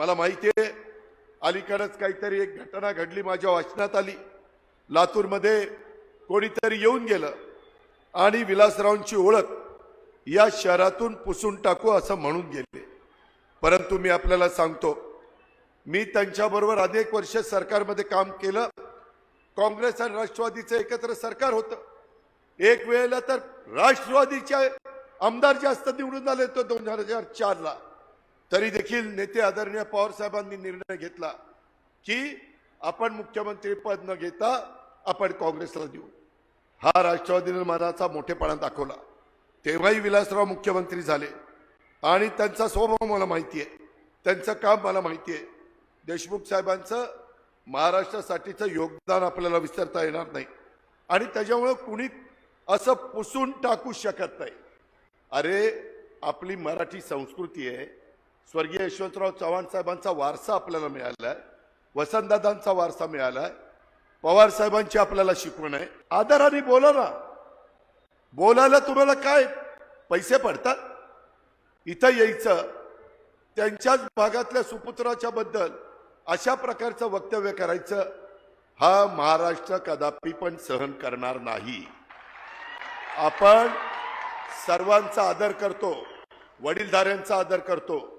मला माहिती आहे अलीकडंच काहीतरी एक घटना घडली माझ्या वाचनात आली. लातूरमध्ये कोणीतरी येऊन गेलं आणि विलासरावांची ओळख या शहरातून पुसून टाकू असं म्हणून गेले. परंतु मी आपल्याला सांगतो मी त्यांच्याबरोबर अनेक वर्ष सरकारमध्ये काम केलं. काँग्रेस आणि राष्ट्रवादीचं एकत्र सरकार होतं. एक वेळेला तर राष्ट्रवादीचे आमदार जास्त निवडून आले तो दोन हजार चारला. तरी देखील नेते आदरणीय पवार साहेबांनी निर्णय घेतला की आपण मुख्यमंत्री पद न घेता आपण काँग्रेसला देऊ. हा राष्ट्रवादीने मनाचा मोठेपणा दाखवला. तेव्हाही विलासराव मुख्यमंत्री झाले. आणि त्यांचा स्वभाव मला माहिती आहे त्यांचं काम मला माहिती आहे देशमुख साहेबांचं महाराष्ट्रासाठीचं योगदान आपल्याला विसरता येणार नाही. आणि त्याच्यामुळं कुणी असं पुसून टाकू शकत नाही. अरे आपली मराठी संस्कृती आहे. स्वर्गीय यशवंतराव चव्हाण साहेबांचा वारसा आपल्याला मिळाला आहे वसंतदादांचा वारसा मिळालाय. पवार साहेबांची आपल्याला शिकवण आहे. आदराने बोला ना. बोलायला तुम्हाला काय? पैसे पडतात? इथं यायचं. त्यांच्याच भागातल्या सुपुत्राच्या बद्दल अशा प्रकारचं वक्तव्य करायचं. हा महाराष्ट्र कदापि पण सहन करणार नाही. आपण सर्वांचा आदर करतो. वडीलधाऱ्यांचा आदर करतो.